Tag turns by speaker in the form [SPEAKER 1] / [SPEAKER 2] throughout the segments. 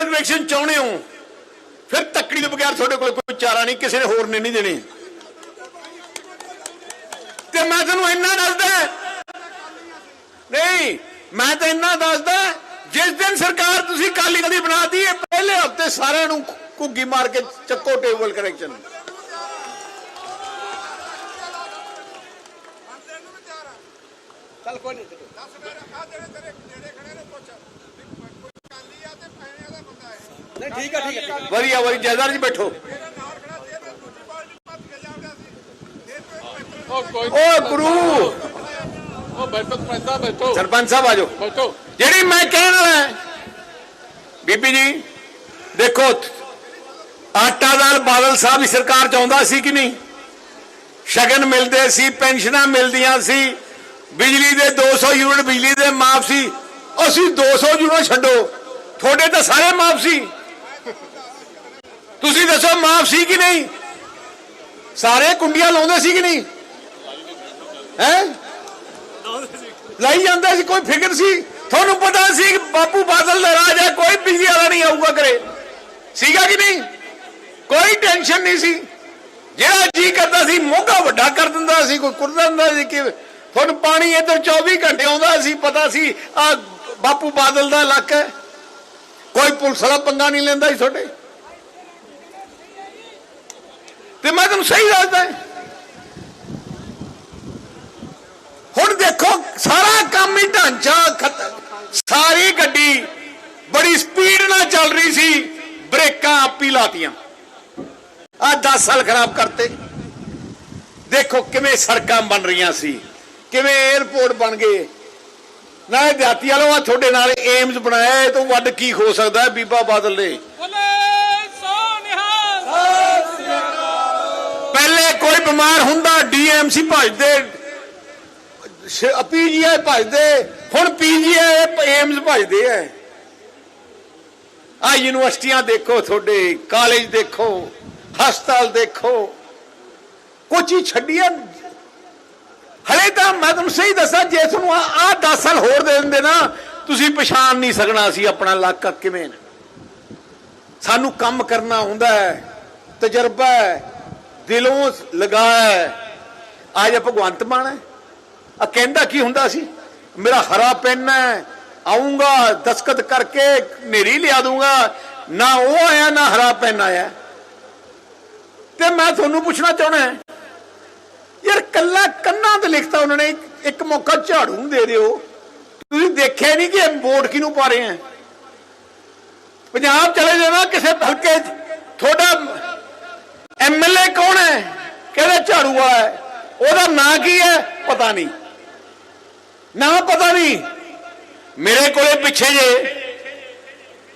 [SPEAKER 1] Election ਚਾਹੁੰਦੇ ਹੋ? ਫਿਰ ਤੱਕੜੀ ਤੋਂ ਬਗੈਰ ਤੁਹਾਡੇ ਕੋਲ ਕੋਈ ਚਾਰਾ ਨਹੀਂ, ਕਿਸੇ ਨੇ ਹੋਰ ਨੇ ਨਹੀਂ ਦੇਣੇ। ਤੇ ਮੈਂ ਤੈਨੂੰ ਇੰਨਾ ਦੱਸਦਾ ਨਹੀਂ, ਮੈਂ ਤਾਂ ਇੰਨਾ ਦੱਸਦਾ ਜਿਸ ਦਿਨ ਸਰਕਾਰ ਤੁਸੀਂ ਕਾਲੀ ਦਲ ਦੀ ਬਣਾਤੀ ਹੈ ਪਹਿਲੇ ਹਫ਼ਤੇ ਸਾਰਿਆਂ ਨੂੰ ਘੁੱਗੀ ਮਾਰ ਕੇ ਚੱਕੋ ਟੇਬਲ ਕਰੈਕਸ਼ਨ ਚੱਲ ਕੋਈ ਨਹੀਂ
[SPEAKER 2] ਨਹੀਂ ਠੀਕ ਆ ਠੀਕ ਆ
[SPEAKER 1] ਵਧੀਆ ਵਧੀਆ ਜੈਦਾਰ ਜੀ ਬੈਠੋ
[SPEAKER 3] ਉਹ ਕੋਈ
[SPEAKER 1] ਓ ਗੁਰੂ
[SPEAKER 3] ਉਹ ਬੈਠੋ ਪੈਸਾ ਬੈਠੋ
[SPEAKER 1] ਸਰਪੰਚ ਸਾਹਿਬ ਆਜੋ
[SPEAKER 3] ਬੈਠੋ
[SPEAKER 1] ਜਿਹੜੀ ਮੈਂ ਕਹਿਣ ਬੀਬੀ ਜੀ ਦੇਖੋ ਆਟਾ ਦਾਲ ਬਾਦਲ ਸਾਹਿਬ ਦੀ ਸਰਕਾਰ ਚਾਹੁੰਦਾ ਸੀ ਕਿ ਨਹੀਂ ਸ਼ਗਨ ਮਿਲਦੇ ਸੀ ਪੈਨਸ਼ਨਾਂ ਮਿਲਦੀਆਂ ਸੀ ਬਿਜਲੀ ਦੇ 200 ਯੂਨਿਟ ਬਿਜਲੀ ਦੇ ਮਾਫ ਸੀ ਅਸੀਂ 200 ਯੂਨਿਟ ਛੱਡੋ ਤੁਹਾਡੇ ਤਾਂ ਸਾਰੇ ਮਾਫ ਸੀ। ਤੁਸੀਂ ਦੱਸੋ ਮਾਫ ਸੀ ਕਿ ਨਹੀਂ? ਸਾਰੇ ਕੁੰਡੀਆਂ ਲਾਉਂਦੇ ਸੀ ਕਿ ਨਹੀਂ? ਹੈ? ਲਾਈ ਜਾਂਦਾ ਸੀ, ਕੋਈ ਫਿਕਰ ਸੀ? ਤੁਹਾਨੂੰ ਪਤਾ ਸੀ ਬਾਪੂ ਬਾਦਲ ਦਾ ਰਾਜ ਹੈ, ਕੋਈ ਬਿਜਲੀ ਵਾਲਾ ਨਹੀਂ ਆਊਗਾ ਕਰੇ ਸੀਗਾ ਕਿ ਨਹੀਂ? ਕੋਈ ਟੈਨਸ਼ਨ ਨਹੀਂ ਸੀ। ਜਿਹੜਾ ਜੀ ਕਰਦਾ ਸੀ, ਮੋਗਾ ਵੱਡਾ ਕਰ ਦਿੰਦਾ ਸੀ, ਕੋਈ ਕੁਰ ਦਿੰਦਾ ਸੀ ਕਿ ਤੁਹਾਨੂੰ ਪਾਣੀ ਇੱਧਰ 24 ਘੰਟੇ ਆਉਂਦਾ ਸੀ, ਪਤਾ ਸੀ ਆ ਬਾਪੂ ਬਾਦਲ ਦਾ ਇਲਾਕਾ ਹੈ। ਕੋਈ ਪੁਲਿਸ ਵਾਲਾ ਪੰਗਾ ਨਹੀਂ ਲੈਂਦਾ ਸੀ ਤੁਹਾਡੇ। ਤੇ ਮੈਂ ਤੁਹਾਨੂੰ ਸਹੀ ਦੱਸਦਾ ਹੁਣ ਦੇਖੋ, ਸਾਰਾ ਕੰਮ ਹੀ ਢਾਂਚਾ ਖਤਮ। ਸਾਰੀ ਗੱਡੀ ਬੜੀ ਸਪੀਡ ਨਾਲ ਚੱਲ ਰਹੀ ਸੀ, ਬ੍ਰੇਕਾਂ ਹੀ ਲਾਤੀਆਂ। ਆ 10 ਸਾਲ ਖਰਾਬ ਕਰਤੇ। ਦੇਖੋ ਕਿਵੇਂ ਸੜਕਾਂ ਬਣ ਰਹੀਆਂ ਸੀ, ਕਿਵੇਂ 에어ਪੋਰਟ ਬਣ ਗਏ। ਨਾ ਇਹ ਦਿਹਾਤੀ ਵਾਲੋ ਆ ਤੁਹਾਡੇ ਨਾਲ ਏਮਸ ਬਣਾਇਆ ਇਹ ਤੋਂ ਵੱਡ ਕੀ ਹੋ ਸਕਦਾ ਹੈ ਬੀਬਾ ਬਾਦਲ ਨੇ ਪਹਿਲੇ ਕੋਈ ਬਿਮਾਰ ਹੁੰਦਾ ਡੀਐਮਸੀ ਭਜਦੇ ਪੀਜੀਆਈ ਭਜਦੇ ਹੁਣ ਪੀਜੀਆਈ ਏਮਸ ਭਜਦੇ ਐ। ਆ ਯੂਨੀਵਰਸਿਟੀਆਂ ਦੇਖੋ ਤੁਹਾਡੇ ਕਾਲਜ ਦੇਖੋ ਹਸਪਤਾਲ ਦੇਖੋ ਕੁਝ ਹੀ ਛੱਡੀਆਂ ਹਲੇ ਤਾਂ ਮੈਂ ਤੁਹਾਨੂੰ ਸਹੀ ਦੱਸਾਂ, ਜੇ ਤੁਹਾਨੂੰ ਆ 10 ਸਾਲ ਹੋਰ ਦੇ ਦਿੰਦੇ ਨਾ, ਤੁਸੀਂ ਪਛਾਣ ਨਹੀਂ ਸਕਣਾ ਸੀ ਆਪਣਾ ਇਲਾਕਾ ਕਿਵੇਂ ਨੇ। ਸਾਨੂੰ ਕੰਮ ਕਰਨਾ ਹੁੰਦਾ ਹੈ, ਤਜਰਬਾ ਹੈ, ਦਿਲੋਂ ਲਗਾਇਆ ਹੈ। ਭਗਵੰਤ ਮਾਨ ਹੈ ਆ ਕਹਿੰਦਾ ਕੀ ਹੁੰਦਾ ਸੀ? ਮੇਰਾ ਹਰਾ ਪੈਨ ਹੈ ਆਉਂਗਾ ਦਸਕਤ ਕਰਕੇ ਨੇਰੀ ਲਿਆ ਦੂੰਗਾ ਨਾ ਉਹ ਆਇਆ, ਨਾ ਹਰਾ ਪੈਨ ਆਇਆ। ਤੇ ਮੈਂ ਤੁਹਾਨੂੰ ਪੁੱਛਣਾ ਚਾਹਣਾ ਕੱਲਾ ਕੰਨਾਂ ਤੇ ਲਿਖਤਾ ਉਹਨਾਂ ਨੇ, ਇੱਕ- ਮੌਕਾ ਝਾੜੂ ਨੂੰ ਦੇ ਦਿਓ। ਤੁਸੀਂ ਦੇਖਿਆ ਨਹੀਂ ਕਿ ਵੋਟ ਕਿਹਨੂੰ ਪਾ ਰਹੇ ਆ? ਪੰਜਾਬ ਚਲੇ ਜਾਣਾ, ਕਿਸੇ ਹਲਕੇ 'ਚ ਤੁਹਾਡਾ ਐਮਐਲਏ ਕੌਣ ਹੈ? ਕਿਹੜਾ ਝਾੜੂ ਵਾਲਾ ਹੈ? ਉਹਦਾ ਨਾਂ ਕੀ ਹੈ? ਪਤਾ ਨਹੀਂ। ਨਾਂ ਪਤਾ ਨਹੀਂ। ਮੇਰੇ ਕੋਲੇ ਪਿੱਛੇ ਜੇ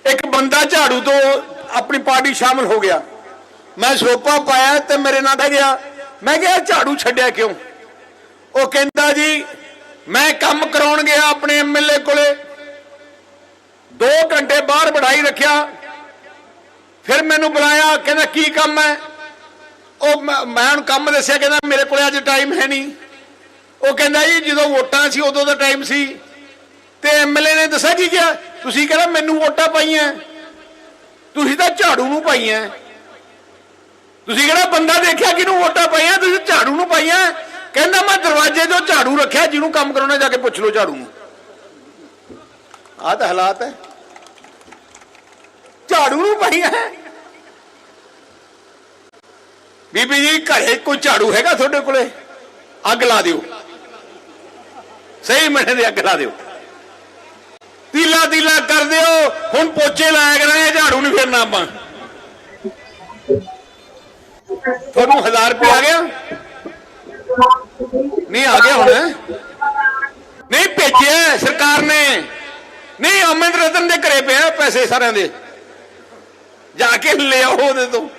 [SPEAKER 1] ਇੱਕ ਬੰਦਾ ਝਾੜੂ ਤੋਂ ਆਪਣੀ ਪਾਰਟੀ ਸ਼ਾਮਲ ਹੋ ਗਿਆ। ਮੈਂ ਸੋਪਾ ਪਾਇਆ ਤੇ ਮੇਰੇ ਨਾਲ ਬਹਿ ਗਿਆ ਮੈਂ ਕਿਹਾ ਝਾੜੂ ਛੱਡਿਆ ਕਿਉਂ? ਉਹ ਕਹਿੰਦਾ ਜੀ, ਮੈਂ ਕੰਮ ਕਰਾਉਣ ਗਿਆ ਆਪਣੇ ਐਮਐਲਏ ਕੋਲੇ। 2 ਘੰਟੇ ਬਾਹਰ ਬੜਾਈ ਰੱਖਿਆ। ਫਿਰ ਮੈਨੂੰ ਬੁਲਾਇਆ, ਕਹਿੰਦਾ, ਕੀ ਕੰਮ ਹੈ? ਉਹ ਮੈਂ ਮੈਂ ਉਹਨੂੰ ਕੰਮ ਦੱਸਿਆ, ਕਹਿੰਦਾ, ਮੇਰੇ ਕੋਲੇ ਅੱਜ ਟਾਈਮ ਹੈ ਨਹੀਂ। ਉਹ ਕਹਿੰਦਾ ਜੀ, ਜਦੋਂ ਵੋਟਾਂ ਸੀ, ਉਦੋਂ ਦਾ ਟਾਈਮ ਸੀ। ਤੇ ਐਮਐਲਏ ਨੇ ਦੱਸਿਆ ਕੀ ਕਿਹਾ? ਤੁਸੀਂ ਕਹਿੰਦਾ, ਮੈਨੂੰ ਵੋਟਾਂ ਪਾਈਆਂ। ਤੁਸੀਂ ਤਾਂ ਝਾੜੂ ਨੂੰ ਪਾਈਆਂ। ਤੁਸੀਂ ਕਿਹੜਾ ਬੰਦਾ ਦੇਖਿਆ ਕਿਹਨੂੰ ਵੋਟਾਂ ਪਾਈਆਂ, ਤੁਸੀਂ ਝਾੜੂ ਨੂੰ ਪਾਈਆਂ? ਕਹਿੰਦਾ ਮੈਂ ਦਰਵਾਜ਼ੇ 'ਚੋਂ ਝਾੜੂ ਰੱਖਿਆ, ਜਿਹਨੂੰ ਕੰਮ ਕਰਾਉਣਾ ਜਾ ਕੇ ਪੁੱਛ ਲਓ ਝਾੜੂ ਨੂੰ। ਆਹ ਤਾਂ ਹਾਲਾਤ ਹੈ। ਝਾੜੂ ਨੂੰ ਪਾਈਆਂ ਬੀਬੀ ਜੀ, ਘਰੇ ਕੋਈ ਝਾੜੂ ਹੈਗਾ ਤੁਹਾਡੇ ਕੋਲੇ? ਅੱਗ ਲਾ ਦਿਓ। ਸਹੀ ਮਹੀਨੇ ਦੇ ਅੱਗ ਲਾ ਦਿਓ। ਤੀਲਾ ਤੀਲਾ ਕਰ ਦਿਓ। ਹੁਣ ਪੋਚੇ ਲਾਇਆ ਕਰਾਂਗੇ, ਝਾੜੂ ਨਹੀਂ ਫੇਰਨਾ ਆਪਾਂ। ਤੁਹਾਨੂੰ 1000 ਰੁਪਏ ਆ ਗਿਆ? ਨਹੀਂ, ਆ ਗਿਆ ਹੁਣ। ਨਹੀਂ, ਭੇਜਿਆ ਸਰਕਾਰ ਨੇ। ਨਹੀਂ ਅਮਰਿੰਦਰ ਰਤਨ ਦੇ ਘਰੇ ਪਿਆ ਪੈਸੇ ਸਾਰਿਆਂ ਦੇ। ਜਾ ਕੇ ਲਿਆਓ ਉਹਦੇ ਤੋਂ।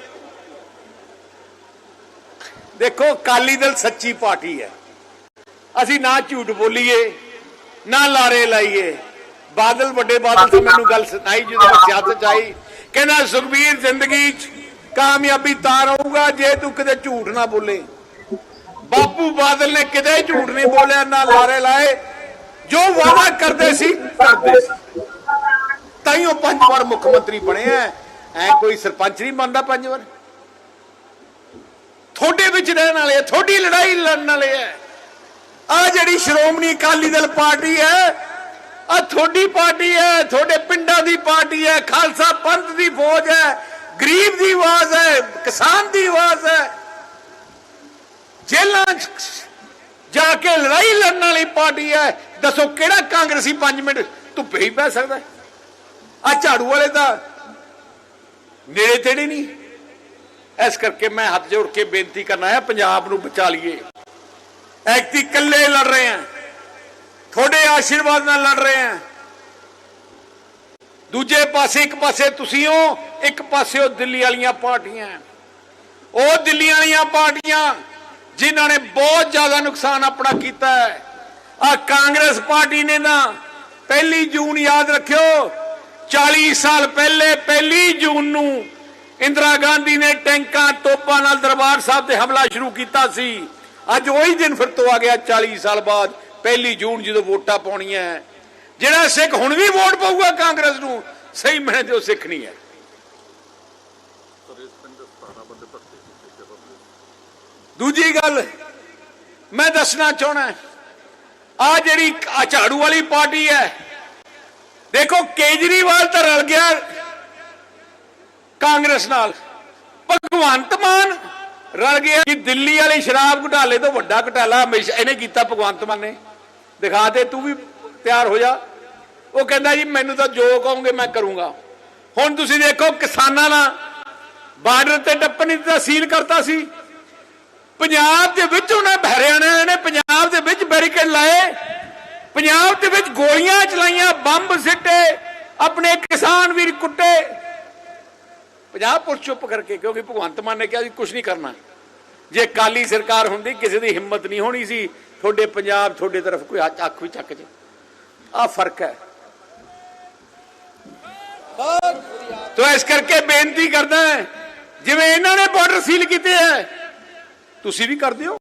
[SPEAKER 1] ਦੇਖੋ ਕਾਲੀ ਦਲ ਸੱਚੀ ਪਾਰਟੀ ਹੈ। ਅਸੀਂ ਨਾ ਝੂਠ ਬੋਲੀਏ, ਨਾ ਲਾਰੇ ਲਾਈਏ। ਬਾਦਲ ਵੱਡੇ ਬਾਦਲ ਤੇ ਮੈਨੂੰ ਗੱਲ ਸੁਣਾਈ ਜਦੋਂ ਮੈਂ ਸਿਆਸਤ ਚ ਆਈ। ਕਹਿੰਦਾ ਸੁਖਬੀਰ ਜ਼ਿੰਦਗੀ ਚ ਕਾਮਯਾਬੀ ਤਾਂ ਰਹੂਗਾ ਜੇ ਤੂੰ ਕਿਤੇ ਝੂਠ ਨਾ ਬੋਲੇ। ਬਾਪੂ ਬਾਦਲ ਨੇ ਕਿਤੇ ਝੂਠ ਨਹੀਂ ਬੋਲਿਆ, ਨਾ ਲਾਰੇ ਲਾਏ। ਜੋ ਵਾਅਦਾ ਕਰਦੇ ਸੀ ਕਰਦੇ ਸੀ। ਤਾਂ ਪੰਜ ਵਾਰ ਮੁੱਖ ਮੰਤਰੀ ਬਣਿਆ ਐ। ਕੋਈ ਸਰਪੰਚ ਨਹੀਂ ਬਣਦਾ ਪੰਜ ਵਾਰ। ਤੁਹਾਡੇ ਵਿੱਚ ਰਹਿਣ ਵਾਲੇ ਆ ਤੁਹਾਡੀ ਲੜਾਈ ਲੜਨ ਵਾਲੇ ਆ ਆ ਜਿਹੜੀ ਸ਼੍ਰੋਮਣੀ ਅਕਾਲੀ ਦਲ ਪਾਰਟੀ ਹੈ ਆ ਤੁਹਾਡੀ ਪਾਰਟੀ ਹੈ ਤੁਹਾਡੇ ਪਿੰਡਾਂ ਦੀ ਪਾਰਟੀ ਹੈ ਖਾਲਸਾ ਪੰਥ ਦੀ ਫੌਜ ਹੈ ਗਰੀਬ ਦੀ ਆਵਾਜ਼ ਹੈ, ਕਿਸਾਨ ਦੀ ਆਵਾਜ਼ ਹੈ। ਜੇਲਾਂ ਜਾ ਕੇ ਲੜਾਈ ਲੜਨ ਵਾਲੀ ਪਾਰਟੀ ਹੈ। ਦੱਸੋ ਕਿਹੜਾ ਕਾਂਗਰਸੀ 5 ਮਿੰਟ ਧੁੱਪੇ ਹੀ ਪੈ ਸਕਦਾ ਆ ਝਾੜੂ ਵਾਲੇ ਦਾ ਨੇੜੇ ਤੇੜੇ ਨਹੀਂ। ਇਸ ਕਰਕੇ ਮੈਂ ਹੱਥ ਜੋੜ ਕੇ ਬੇਨਤੀ ਕਰਨਾ ਹੈ, ਪੰਜਾਬ ਨੂੰ ਬਚਾ ਲਈਏ। ਐਕਤੀ ਇਕੱਲੇ ਲੜ ਰਹੇ ਆ ਤੁਹਾਡੇ ਆਸ਼ੀਰਵਾਦ ਨਾਲ ਲੜ ਰਹੇ ਆ ਦੂਜੇ ਪਾਸੇ, ਇੱਕ ਪਾਸੇ ਤੁਸੀਂ ਹੋ, ਇੱਕ ਪਾਸੇ ਉਹ ਦਿੱਲੀ ਵਾਲੀਆਂ ਪਾਰਟੀਆਂ ਉਹ ਦਿੱਲੀ ਵਾਲੀਆਂ ਪਾਰਟੀਆਂ ਜਿਨ੍ਹਾਂ ਨੇ ਬਹੁਤ ਜ਼ਿਆਦਾ ਨੁਕਸਾਨ ਆਪਣਾ ਕੀਤਾ ਹੈ। ਆ ਕਾਂਗਰਸ ਪਾਰਟੀ ਨੇ ਨਾ ਪਹਿਲੀ ਜੂਨ ਯਾਦ ਰੱਖਿਓ 40 ਸਾਲ ਪਹਿਲੇ, ਪਹਿਲੀ ਜੂਨ ਨੂੰ ਇੰਦਰਾ ਗਾਂਧੀ ਨੇ ਟੈਂਕਾਂ, ਤੋਪਾਂ ਨਾਲ ਦਰਬਾਰ ਸਾਹਿਬ ਤੇ ਹਮਲਾ ਸ਼ੁਰੂ ਕੀਤਾ ਸੀ। ਅੱਜ ਉਹੀ ਦਿਨ ਫਿਰ ਤੋਂ ਆ ਗਿਆ 40 ਸਾਲ ਬਾਅਦ, ਪਹਿਲੀ ਜੂਨ ਜਦੋਂ ਵੋਟਾਂ ਪਾਉਣੀਆਂ ਜਿਹੜਾ ਸਿੱਖ ਹੁਣ ਵੀ ਵੋਟ ਪਾਊਗਾ ਕਾਂਗਰਸ ਨੂੰ, ਸਹੀ ਮੈਨੇ ਤੇ ਉਹ ਸਿੱਖ ਨਹੀਂ ਹੈ। ਦੂਜੀ ਗੱਲ ਮੈਂ ਦੱਸਣਾ ਚਾਹਣਾ ਆ ਜਿਹੜੀ ਝਾੜੂ ਵਾਲੀ ਪਾਰਟੀ ਹੈ, ਦੇਖੋ ਕੇਜਰੀਵਾਲ ਤਾਂ ਰਲ ਗਿਆ ਕਾਂਗਰਸ ਨਾਲ, ਭਗਵੰਤ ਮਾਨ ਰਲ ਗਿਆ ਕਿ ਦਿੱਲੀ ਵਾਲੇ ਸ਼ਰਾਬ ਘੁਟਾਲੇ ਤੋਂ ਵੱਡਾ ਘੁਟਾਲਾ ਹਮੇਸ਼ਾ ਇਹਨੇ ਕੀਤਾ ਭਗਵੰਤ ਮਾਨ ਨੇ। ਦਿਖਾ ਦੇ, ਤੂੰ ਵੀ ਤਿਆਰ ਹੋ ਜਾ। ਉਹ ਕਹਿੰਦਾ ਜੀ, ਮੈਨੂੰ ਤਾਂ ਜੋ ਕਹੋਗੇ ਮੈਂ ਕਰੂੰਗਾ। ਹੁਣ ਤੁਸੀਂ ਦੇਖੋ, ਕਿਸਾਨਾਂ ਨਾਲ ਬਾਰਡਰ ਤੇ ਟੱਪਣ ਦਾ ਸੀਲ ਕਰਤਾ ਸੀ। ਪੰਜਾਬ ਦੇ ਵਿੱਚ ਉਹਨਾਂ ਹਰਿਆਣਾ ਨੇ ਪੰਜਾਬ ਦੇ ਵਿੱਚ ਬੈਰੀਕੇਡ ਲਾਏ। ਪੰਜਾਬ ਦੇ ਵਿੱਚ ਗੋਲੀਆਂ ਚਲਾਈਆਂ, ਬੰਬ ਸਿੱਟੇ, ਆਪਣੇ ਕਿਸਾਨ ਵੀਰ ਕੁੱਟੇ। ਪੰਜਾਬ ਪੁਲਿਸ ਚੁੱਪ ਕਰਕੇ, ਕਿਉਂਕਿ ਭਗਵੰਤ ਮਾਨ ਨੇ ਕਿਹਾ ਸੀ ਕੁਝ ਨਹੀਂ ਕਰਨਾ। ਜੇ ਕਾਲੀ ਸਰਕਾਰ ਹੁੰਦੀ, ਕਿਸੇ ਦੀ ਹਿੰਮਤ ਨਹੀਂ ਹੋਣੀ ਸੀ, ਤੁਹਾਡੇ ਪੰਜਾਬ, ਤੁਹਾਡੇ ਤਰਫ ਕੋਈ ਹੱਥ ਅੱਖ ਵੀ ਚੱਕ ਜੇ। ਆ ਫ਼ਰਕ ਹੈ। ਤੋ ਇਸ ਕਰਕੇ ਬੇਨਤੀ ਕਰਦਾ ਹੈ, ਜਿਵੇਂ ਇਹਨਾਂ ਨੇ ਬਾਰਡਰ ਸੀਲ ਕੀਤੇ ਹੈ ਤੁਸੀਂ ਵੀ ਕਰਦੇ ਹੋ।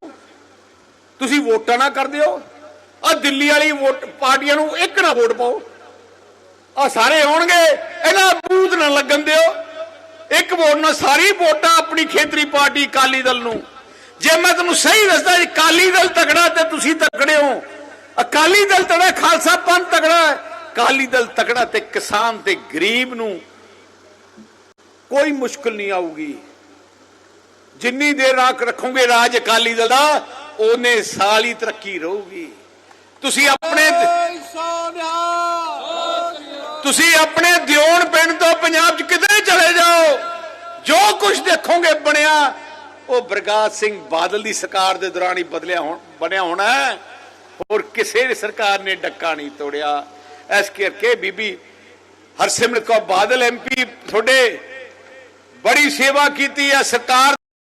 [SPEAKER 1] ਤੁਸੀਂ ਵੋਟਾਂ ਨਾ ਕਰਦੇ ਹੋ। ਆ ਦਿੱਲੀ ਵਾਲੀ ਵੋਟ ਪਾਰਟੀਆਂ ਨੂੰ ਇੱਕ ਨਾ ਵੋਟ ਪਾਓ। ਆ ਸਾਰੇ ਆਉਣਗੇ ਇਹਨਾਂ ਬੂਤ ਨਾ ਲੱਗਣ ਦਿਓ। ਇੱਕ ਵੋਟ ਨਾਲ ਸਾਰੀ ਵੋਟਾਂ ਆਪਣੀ ਖੇਤਰੀ ਪਾਰਟੀ ਅਕਾਲੀ ਦਲ ਨੂੰ। ਜੇ ਮੈਂ ਤੁਹਾਨੂੰ ਸਹੀ ਦੱਸਦਾ ਜੀ ਅਕਾਲੀ ਦਲ ਤਗੜਾ ਤੇ ਤੁਸੀਂ ਤਕੜੇ ਹੋ। ਅਕਾਲੀ ਦਲ ਤਕੜਾ ਖਾਲਸਾ ਪੰਥ ਤਕੜਾ ਹੈ। ਅਕਾਲੀ ਦਲ ਤਕੜਾ ਤੇ ਕਿਸਾਨ ਤੇ ਗਰੀਬ ਨੂੰ ਕੋਈ ਮੁਸ਼ਕਲ ਨਹੀਂ ਆਊਗੀ। ਜਿੰਨੀ ਦੇਰ ਰਾਖ ਰੱਖੋਗੇ ਰਾਜ ਅਕਾਲੀ ਦਲ ਦਾ ਉਹਨੇ ਸਾਲ ਹੀ ਤਰੱਕੀ ਰਹੂਗੀ। ਤੁਸੀਂ ਆਪਣੇ ਤੁਸੀਂ ਆਪਣੇ ਦਿਓਣ ਪਿੰਡ ਤੋਂ ਪੰਜਾਬ 'ਚ ਕਿਤੇ ਚਲੇ ਜਾਓ? ਜੋ ਕੁਝ ਦੇਖੋਗੇ ਬਣਿਆ ਉਹ ਬਰਗਾਦ ਸਿੰਘ ਬਾਦਲ ਦੀ ਸਰਕਾਰ ਦੇ ਦੌਰਾਨ ਹੀ ਬਦਲਿਆ ਹੋਣ ਬਣਿਆ ਹੋਣਾ। ਹੋਰ ਕਿਸੇ ਵੀ ਸਰਕਾਰ ਨੇ ਡੱਕਾ ਨਹੀਂ ਤੋੜਿਆ। ਇਸ ਕਰਕੇ ਬੀਬੀ ਹਰਸਿਮਰਤ ਕੌਰ ਬਾਦਲ ਐਮਪੀ ਤੁਹਾਡੇ ਬੜੀ ਸੇਵਾ ਕੀਤੀ ਹੈ ਸਰਕਾਰ